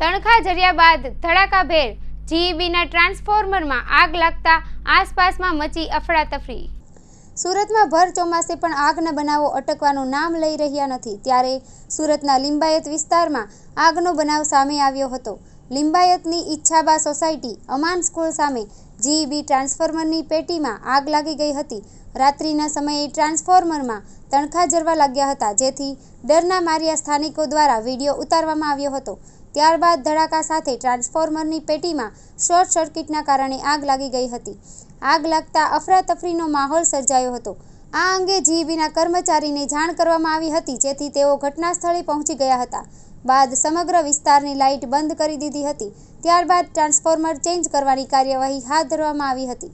તણખા જર્યા બાદ ધડાકાભેર જીઈબીના ટ્રાન્સફોર્મરમાં આગ લાગતા આસપાસમાં મચી અફડાતફડી. સુરતમાં ભર ચોમાસે પણ આગના બનાવો અટકવાનું નામ લઈ રહ્યા નથી. ત્યારે સુરતના લિંબાયત વિસ્તારમાં આગનો બનાવ સામે આવ્યો હતો. લિંબાયતની ઈચ્છાબા સોસાયટી અમાન સ્કૂલ સામે જીઈબી ટ્રાન્સફોર્મરની પેટીમાં આગ લાગી ગઈ હતી. રાત્રિના સમયે ટ્રાન્સફોર્મરમાં તણખા જરવા લાગ્યા હતા, જેથી ડરના માર્યા સ્થાનિકો દ્વારા વીડિયો ઉતારવામાં આવ્યો હતો. ત્યારબાદ ધડાકા સાથે ટ્રાન્સફોર્મરની પેટીમાં શોર્ટ સર્કિટના કારણે આગ લાગી ગઈ હતી. આગ લાગતા અફરાતફરીનો માહોલ સર્જાયો હતો. આ અંગે જીઈબીના કર્મચારીને જાણ કરવામાં આવી હતી, જેથી તેઓ ઘટના સ્થળે પહોંચી ગયા હતા. બાદ સમગ્ર વિસ્તારની લાઇટ બંધ કરી દીધી હતી. ત્યારબાદ ટ્રાન્સફોર્મર ચેન્જ કરવાની કાર્યવાહી હાથ ધરવામાં આવી હતી.